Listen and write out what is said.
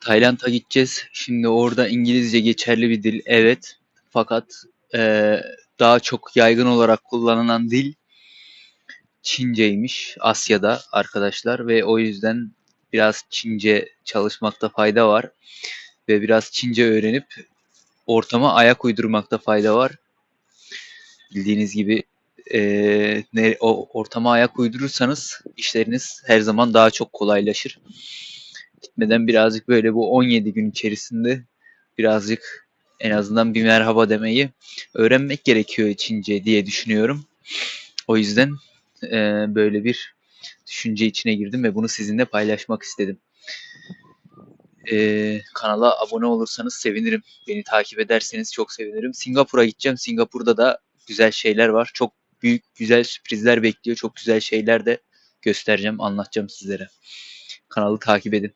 Tayland'a gideceğiz. Şimdi orada İngilizce geçerli bir dil, evet. Fakat eee, daha çok yaygın olarak kullanılan dil Çinceymiş Asya'da arkadaşlar ve o yüzden biraz Çince çalışmakta fayda var ve biraz Çince öğrenip ortama ayak uydurmakta fayda var. Bildiğiniz gibi eee, ne, o ortama ayak uydurursanız işleriniz her zaman daha çok kolaylaşır. Gitmeden birazcık böyle bu 17 gün içerisinde birazcık en azından bir merhaba demeyi öğrenmek gerekiyor Çince diye düşünüyorum. O yüzden eee, böyle bir düşünce içine girdim ve bunu sizinle paylaşmak istedim. Eee, kanala abone olursanız sevinirim. Beni takip ederseniz çok sevinirim. Singapur'a gideceğim. Singapur'da da güzel şeyler var. Çok büyük güzel sürprizler bekliyor. Çok güzel şeyler de göstereceğim, anlatacağım sizlere. Kanalı takip edin.